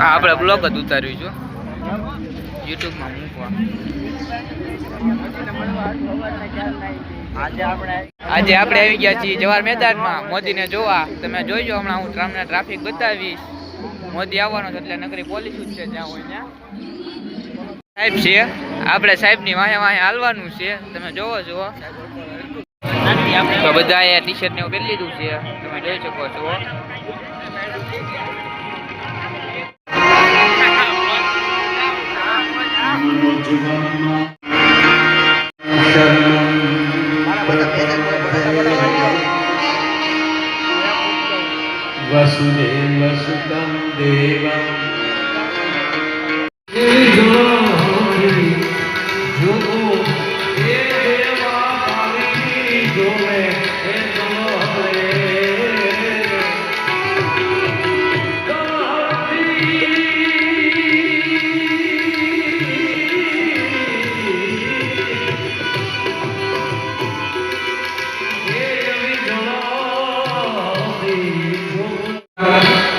આપણે બ્લોગ જ ઉતાર્યું છું. યુટ્યુબમાં મૂકવા. આજે આપણે આવી ગયા છીએ જવાહર મેદાનમાં. મોદીને જોવા. તમે જોઈજો હમણાં હું તમને ટ્રાફિક બતાવીશ. મોદી આવવાનો છે એટલે નગરી પોલીસ જ છે જ્યાં હોય ત્યાં. સાહેબ છે. આપણે સાહેબની વાહે વાહે હાલવાનું છે. તમે જોવો છો તો બધાએ ટી શર્ટ ને એવું પહેરી લીધું છે. તમે જોઈ શકો છો. વસુદેવ સુતમ દેવમ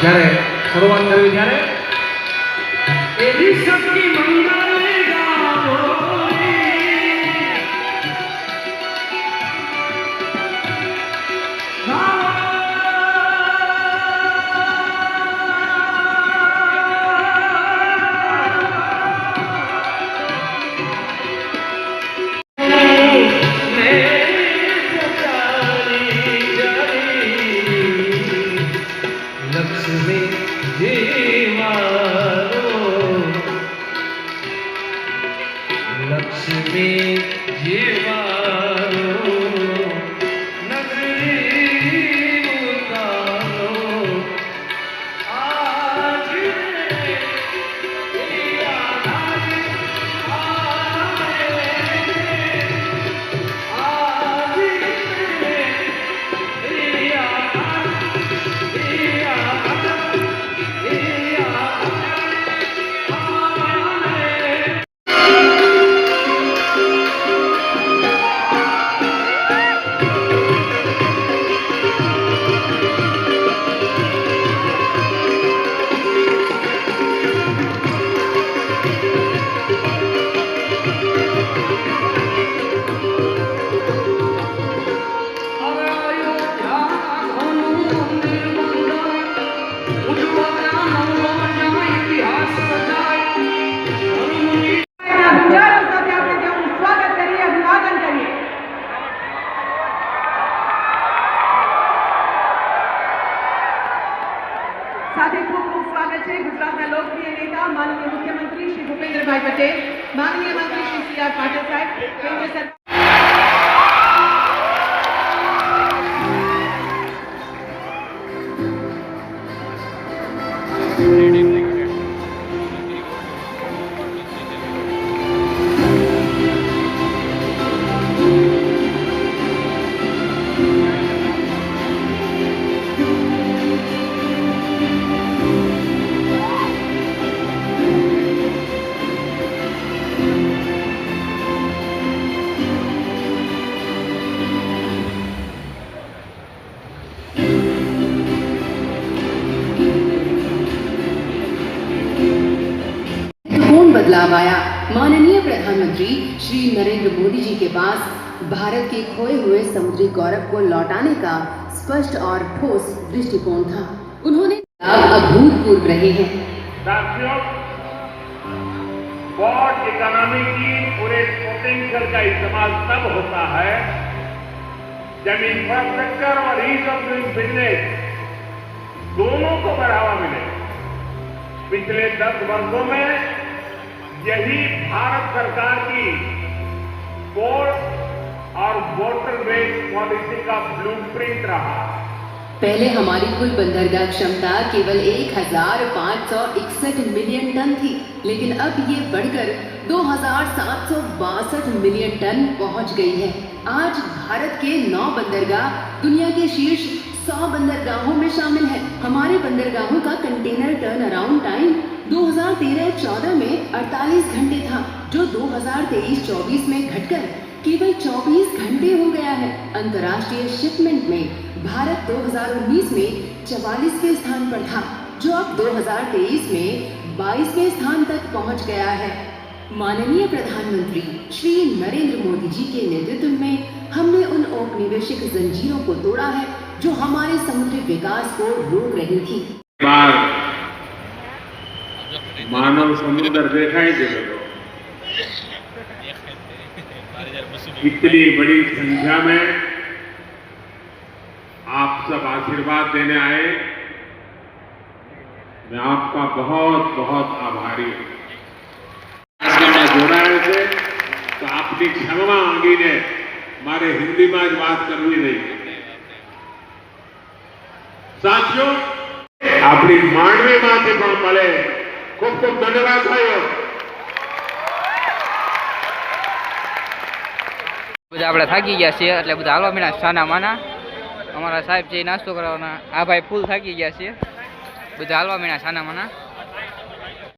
જ્યારે શરૂઆત કરવી ત્યારે એવી શક્તિ મંગળે લક્ષ્મી જેવા સાથે ખૂબ ખૂબ સ્વાગત છે ગુજરાતના લોકપ્રિય નેતા માનનીય મુખ્યમંત્રી શ્રી ભૂપેન્દ્રભાઈ પટેલ માનનીય મંત્રી શ્રી સી આર પાટીલ સાહેબ કેન્દ્ર સરકાર बदलाव आया माननीय प्रधानमंत्री श्री नरेंद्र मोदी जी के पास भारत के खोए हुए समुद्री गौरव को लौटाने का स्पष्ट और ठोस दृष्टिकोण था। उन्होंने अभूतपूर्व रहे हैं। साथियों इकोनॉमी की पूरे पोटेंशियल का इस्तेमाल तब होता है जब इंफ्रास्ट्रक्चर और ईज ऑफ़ डूइंग बिज़नेस दोनों को बढ़ावा मिले। पिछले दस वर्षों में यही भारत सरकार की पोर्ट और वाटर वेज पॉलिसी का ब्लूप्रिंट रहा। पहले हमारी कुल बंदरगाह क्षमता केवल एक हज़ार पाँच सौ इकसठ मिलियन टन थी, लेकिन अब ये बढ़कर दो हज़ार सात सौ बासठ मिलियन टन पहुँच गई है। आज भारत के नौ बंदरगाह, दुनिया के शीर्ष सौ बंदरगाहों में शामिल है। हमारे बंदरगाहों का कंटेनर टर्न अराउंड टाइम 2013-14 में 48 घंटे था, जो 2023-24 में घटकर केवल 24 घंटे हो गया है। अंतर्राष्ट्रीय शिपमेंट में भारत 2019 में 44वें स्थान पर था, जो अब 2023 में 22वें स्थान तक पहुँच गया है। माननीय प्रधानमंत्री श्री नरेंद्र मोदी जी के नेतृत्व में हमने उन औपनिवेशिक जंजीरों को तोड़ा है जो हमारे समुद्री विकास को रोक रही थी। मानव समुद्र देखा दे इतनी बड़ी संख्या में आप सब आशीर्वाद देने आए। मैं आपका बहुत बहुत आभारी हूँ। जोड़ा है तो आपकी क्षमा आगे ने। हमारे हिंदी में बात करनी नहीं સાથીઓ, આપણી માંડવીમાંથી પણ મળે ખૂબ ખૂબ ધન્યવાદ ભાઈઓ. બધા આપણે થાકી ગયા છીએ, એટલે બધા હાલવા મીના સાના માના. અમારા સાહેબ છે નાસ્તો કરવાના, આ ભાઈ ફૂલ થાકી ગયા છે બધા હાલવા મીના સાના માના.